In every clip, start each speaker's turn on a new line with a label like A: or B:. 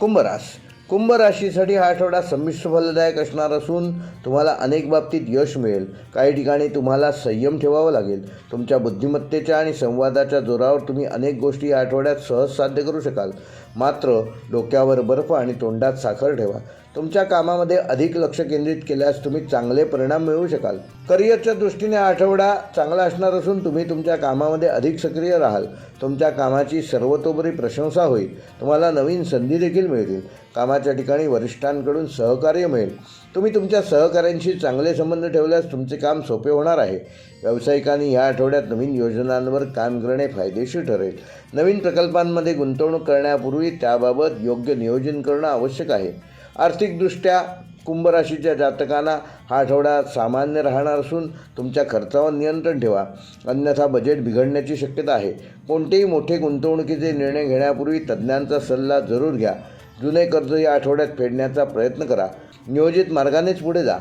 A: कुंभरास कुंभ राशीसाठी हा आठवडा संमिश्र फलदायक असणार असून तुम्हाला अनेक बाबतीत यश मिळेल. काही ठिकाणी तुम्हाला संयम ठेवावा लागेल. तुमच्या बुद्धिमत्तेच्या आणि संवादाच्या जोरावर तुम्ही अनेक गोष्टी या आठवड्यात सहज साध्य करू शकाल. मात्र डोक्यावर बर्फ आणि तोंडात साखर ठेवा. तुमच्या कामामध्ये अधिक लक्ष केंद्रित केल्यास तुम्ही चांगले परिणाम मिळवू शकाल. करिअरच्या दृष्टीने आठवडा चांगला असणार असून तुम्ही तुमच्या कामामध्ये अधिक सक्रिय राहाल. तुमच्या कामाची सर्वतोपरी प्रशंसा होईल. तुम्हाला नवीन संधी देखील मिळतील. कामाच्या ठिकाणी वरिष्ठांकडून सहकार्य मिळेल. तुम्ही तुमच्या सहकाऱ्यांशी चांगले संबंध ठेवल्यास तुमचे काम सोपे होणार आहे. व्यावसायिकांनी ह्या आठवड्यात नवीन योजनांवर काम करणे फायदेशीर ठरेल. नवीन प्रकल्पांमध्ये गुंतवणूक करण्यापूर्वी त्याबाबत योग्य नियोजन करणं आवश्यक आहे. आर्थिकदृष्ट्या कुंभराशीच्या जातकांना हा आठवडा सामान्य राहणार असून तुमच्या खर्चावर नियंत्रण ठेवा. अन्यथा बजेट बिघडण्याची शक्यता आहे. कोणतेही मोठे गुंतवणुकीचे निर्णय घेण्यापूर्वी तज्ज्ञांचा सल्ला जरूर घ्या. जुने कर्ज या आठवड्यात फेडण्याचा प्रयत्न करा. नियोजित मार्गानेच पुढे जा.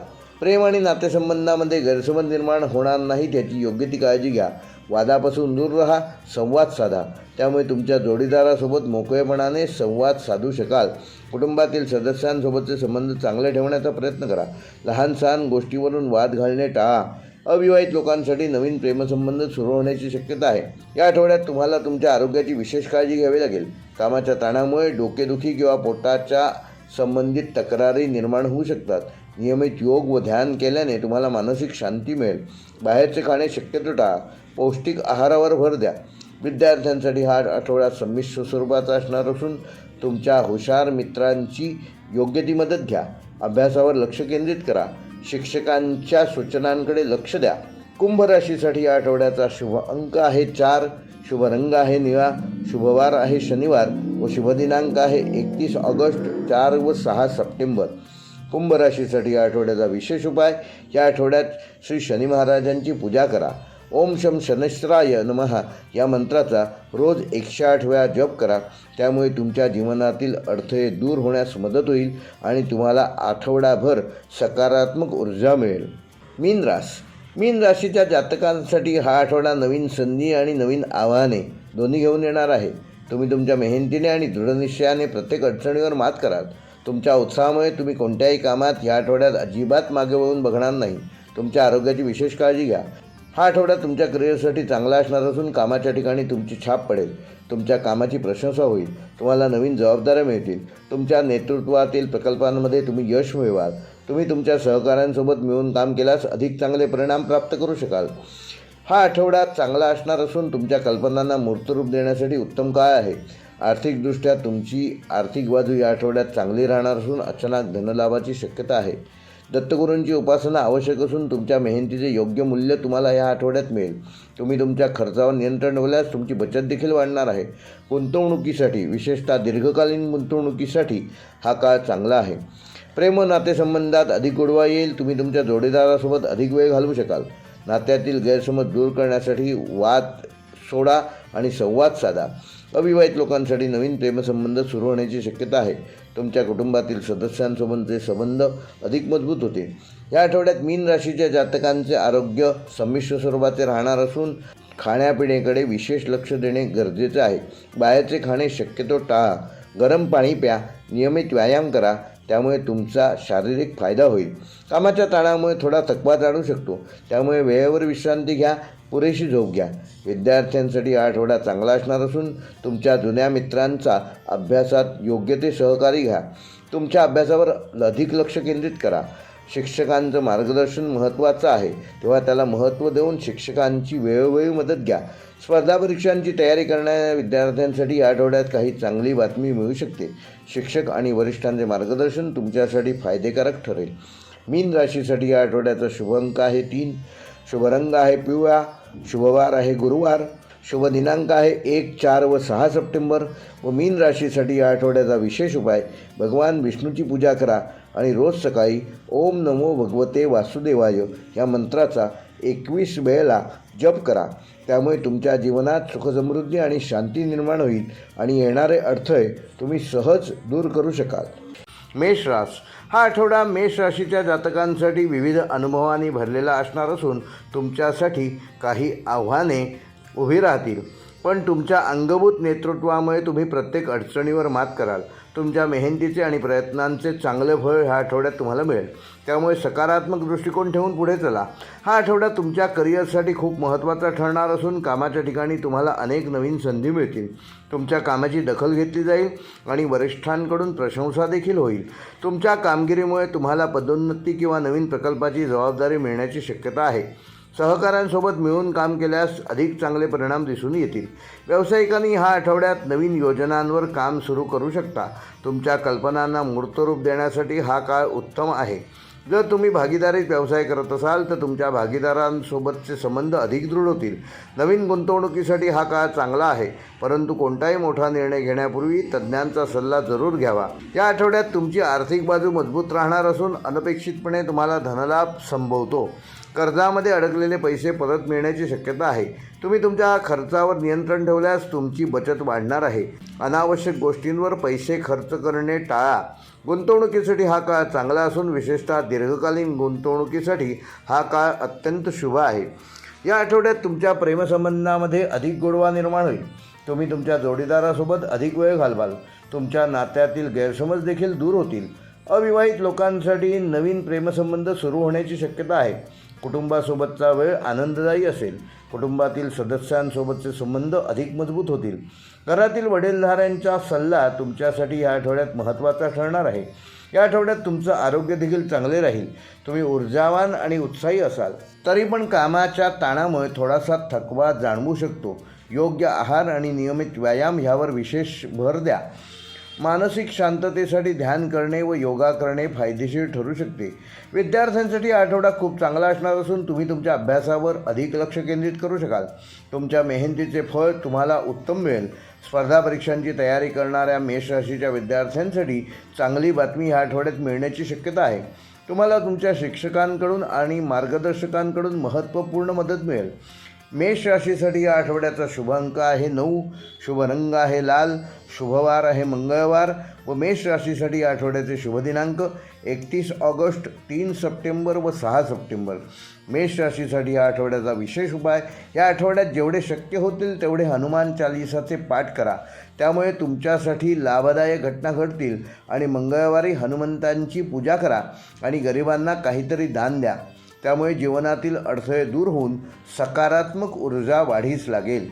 A: प्रेम आणि नातेसंबंधामध्ये गैरसमज निर्माण होणार नाहीत याची योग्य ती काळजी घ्या. वादापासून दूर राहा संवाद साधा. त्यामुळे तुमच्या जोडीदारासोबत मोकळेपणाने संवाद साधू शकाल. कुटुंबातील सदस्यांसोबतचे संबंध चांगले ठेवण्याचा प्रयत्न करा. लहान सहान गोष्टीवरून वाद घालणे टाळा. अविवाहित लोकांसाठी नवीन प्रेमसंबंध सुरू होण्याची शक्यता आहे. या आठवड्यात तुम्हाला तुमच्या आरोग्याची विशेष काळजी घ्यावी लागेल. कामाच्या ताणामुळे डोकेदुखी किंवा पोटाच्या संबंधित तक्रारी निर्माण होऊ शकतात. नियमित योग व ध्यान केल्याने तुम्हाला मानसिक शांती मिळेल. बाहेरचे खाणे शक्यतो टाळा. पौष्टिक आहारावर भर द्या. विद्यार्थ्यांसाठी हा आठवडा संमिश्र स्वरूपाचा असणार असून तुमच्या हुशार मित्रांची योग्य ती मदत घ्या. अभ्यासावर लक्ष केंद्रित करा. शिक्षकांच्या सूचनांकडे लक्ष द्या. कुंभ राशीसाठी या आठवड्याचा शुभ अंक आहे चार. शुभ रंग आहे निळा. शुभवार आहे शनिवार व शुभ दिनांक आहे एकतीस ऑगस्ट चार व सहा सप्टेंबर. कुंभ राशीसाठी या आठवड्याचा विशेष उपाय. या आठवड्यात श्री शनी महाराजांची पूजा करा. ओम शम शनश्राय नमहा या मंत्राचा रोज एकशे आठ वेळा जप करा. त्यामुळे तुमच्या जीवनातील अडथळे दूर होण्यास मदत होईल आणि तुम्हाला आठवडाभर सकारात्मक ऊर्जा मिळेल. मीन रास. मीन राशीच्या जातकांसाठी हा आठवडा नवीन संधी आणि नवीन आव्हाने दोन्ही घेऊन येणार आहे. तुम्ही तुमच्या मेहनतीने आणि दृढनिश्चयाने प्रत्येक अडचणीवर मात कराल. तुमच्या उत्साहामुळे तुम्ही कोणत्याही कामात ह्या आठवड्यात अजिबात मागे वळून बघणार नाही. तुमच्या आरोग्याची विशेष काळजी घ्या. हा आठवडा तुमच्या करिअरसाठी चांगला असणार असून कामाच्या ठिकाणी तुमची छाप पडेल. तुमच्या कामाची प्रशंसा होईल. तुम्हाला नवीन जबाबदाऱ्या मिळतील. तुमच्या नेतृत्वातील प्रकल्पांमध्ये तुम्ही यश मिळवाल. तुम्ही तुमच्या सहकाऱ्यांसोबत मिळून काम केल्यास अधिक चांगले परिणाम प्राप्त करू शकाल. हा आठवडा चांगला असणार असून तुमच्या कल्पनांना मूर्तरूप देण्यासाठी उत्तम काळ आहे. आर्थिकदृष्ट्या तुमची आर्थिक बाजू या आठवड्यात चांगली राहणार असून अचानक धनलाभाची शक्यता आहे. दत्तगुरूंची उपासना आवश्यक असून तुमच्या मेहनतीचे योग्य मूल्य तुम्हाला या आठवड्यात मिळेल. तुम्ही तुमच्या खर्चावर नियंत्रण ठेवल्यास तुमची बचत देखील वाढणार आहे. गुंतवणुकीसाठी विशेषतः दीर्घकालीन गुंतवणुकीसाठी हा काळ चांगला आहे. प्रेम नातेसंबंधात अधिक गोडवा येईल. तुम्ही तुमच्या जोडीदारासोबत अधिक वेळ घालवू शकाल. नात्यातील गैरसमज दूर करण्यासाठी वाद सोडा आणि संवाद साधा. अविवाहित लोकांसाठी नवीन प्रेमसंबंध सुरू होण्याची शक्यता आहे. तुमच्या कुटुंबातील सदस्यांसोबतचे संबंध अधिक मजबूत होते. या आठवड्यात मीन राशीच्या जातकांचे आरोग्य संमिश्र स्वरूपाचे राहणार असून खाण्यापिण्याकडे विशेष लक्ष देणे गरजेचे आहे. बाहेरचे खाणे शक्यतो टाळा. गरम पाणी प्या. नियमित व्यायाम करा. त्यामुळे तुमचा शारीरिक फायदा होईल. कामाच्या ताणामुळे थोडा थकवा जाणू शकतो. त्यामुळे वेळेवर विश्रांती घ्या. पुरेशी झोप घ्या. विद्यार्थ्यांसाठी हा आठवडा चांगला असणार असून तुमच्या जुन्या मित्रांचा अभ्यासात योग्य ते सहकारी घ्या. तुमच्या अभ्यासावर अधिक लक्ष केंद्रित करा. शिक्षकांचं मार्गदर्शन महत्त्वाचं आहे. तेव्हा त्याला महत्त्व देऊन शिक्षकांची वेळोवेळी मदत घ्या. स्पर्धा परीक्षांची तयारी करणाऱ्या विद्यार्थ्यांसाठी या आठवड्यात काही चांगली बातमी मिळू शकते. शिक्षक आणि वरिष्ठांचे मार्गदर्शन तुमच्यासाठी फायदेकारक ठरेल. मीन राशीसाठी या आठवड्याचा शुभ अंक आहे तीन. शुभ रंग आहे पिवळा शुभवार आहे गुरुवार शुभ दिनांक आहे एक चार व सहा सप्टेंबर. व मीन राशीसाठी या आठवड्याचा विशेष उपाय भगवान विष्णूची पूजा करा. आणि रोज सकाळी ओम नमो भगवते वासुदेवाय या मंत्राचा एकवीस वेळेला जप करा. त्यामुळे तुमच्या जीवनात सुखसमृद्धी आणि शांती निर्माण होईल आणि येणारे अडथळे तुम्ही सहज दूर करू शकाल. मेष रास हा आठवडा मेष राशीच्या जातकांसाठी विविध अनुभवांनी भरलेला असणार असून तुमच्यासाठी काही आव्हाने उभी राहतील. पण तुमच्या अंगभूत नेतृत्वामुळे तुम्ही प्रत्येक अडचणीवर मात कराल. तुमच्या मेहनतीचे आणि प्रयत्नांचे चांगले फळ ह्या आठवड्यात तुम्हाला मिळेल. त्यामुळे सकारात्मक दृष्टिकोन ठेवून पुढे चला. हा आठवडा तुमच्या करिअरसाठी खूप महत्त्वाचा ठरणार असून कामाच्या ठिकाणी तुम्हाला अनेक नवीन संधी मिळतील. तुमच्या कामाची दखल घेतली जाईल आणि वरिष्ठांकडून प्रशंसा देखील होईल. तुमच्या कामगिरीमुळे तुम्हाला पदोन्नती किंवा नवीन प्रकल्पाची जबाबदारी मिळण्याची शक्यता आहे. सहकाऱ्यांसोबत मिळून काम केल्यास अधिक चांगले परिणाम दिसून येतील. व्यावसायिकांनी ह्या आठवड्यात नवीन योजनांवर काम सुरू करू शकता. तुमच्या कल्पनांना मूर्तरूप देण्यासाठी हा काळ उत्तम आहे. जर तुम्ही भागीदारीत व्यवसाय करत असाल तर तुमच्या भागीदारांसोबतचे संबंध अधिक दृढ होतील. नवीन गुंतवणुकीसाठी हा काळ चांगला आहे परंतु कोणताही मोठा निर्णय घेण्यापूर्वी तज्ज्ञांचा सल्ला जरूर घ्यावा. या आठवड्यात तुमची आर्थिक बाजू मजबूत राहणार असून अनपेक्षितपणे तुम्हाला धनलाभ संभवतो. कर्जामध्ये अडकलेले पैसे परत मिळण्याची शक्यता आहे. तुम्ही तुमच्या खर्चावर नियंत्रण ठेवल्यास तुमची बचत वाढणार आहे. अनावश्यक गोष्टींवर पैसे खर्च करणे टाळा. गुंतवणुकीसाठी हा काळ चांगला असून विशेषतः दीर्घकालीन गुंतवणुकीसाठी हा काळ अत्यंत शुभ आहे. या आठवड्यात तुमच्या प्रेमसंबंधामध्ये अधिक गोडवा निर्माण होईल. तुम्ही तुमच्या जोडीदारासोबत अधिक वेळ घालवाल. तुमच्या नात्यातील गैरसमज देखील दूर होतील. अविवाहित लोकांसाठी नवीन प्रेमसंबंध सुरू होण्याची शक्यता आहे. कुटुंबासोबतचा वेळ आनंददायी असेल कुटुंबातील सदस्यांसोबतचे संबंध अधिक मजबूत होतील. घरातील वडीलधाऱ्यांचा सल्ला तुमच्यासाठी या आठवड्यात महत्त्वाचा ठरणार आहे. या आठवड्यात तुमचं आरोग्य देखील चांगले राहील. तुम्ही ऊर्जावान आणि उत्साही असाल. तरी पण कामाच्या ताणामुळे थोडासा थकवा जाणवू शकतो. योग्य आहार आणि नियमित व्यायाम ह्यावर विशेष भर द्या. मानसिक शांततेसाठी ध्यान करणे व योगा करणे फायदेशीर ठरू शकते. विद्यार्थ्यांसाठी आठवडा खूप चांगला असणार असून तुम्ही तुमच्या अभ्यासावर अधिक लक्ष केंद्रित करू शकाल. तुमच्या मेहनतीचे फळ तुम्हाला उत्तम मिळेल. स्पर्धा परीक्षांची तयारी करणाऱ्या मेष राशीच्या विद्यार्थ्यांसाठी चांगली बातमी ह्या आठवड्यात मिळण्याची शक्यता आहे. तुम्हाला तुमच्या शिक्षकांकडून आणि मार्गदर्शकांकडून महत्त्वपूर्ण मदत मिळेल. मेष राशीसाठी या आठवड्याचा शुभ अंक आहे. नऊ शुभ रंग आहे लाल शुभवार आहे मंगळवार व मेष राशीसाठी या आठवड्याचे शुभ दिनांक एकतीस ऑगस्ट तीन सप्टेंबर व सहा सप्टेंबर. मेष राशीसाठी या आठवड्याचा विशेष उपाय या आठवड्यात जेवढे शक्य होतील तेवढे हनुमान चालिसाचे पाठ करा. त्यामुळे तुमच्यासाठी लाभदायक घटना घडतील आणि मंगळवारी हनुमंतांची पूजा करा आणि गरिबांना काहीतरी दान द्या. त्यामुळे जीवनातील अडथळे दूर होऊन सकारात्मक ऊर्जा वाढीस लागेल.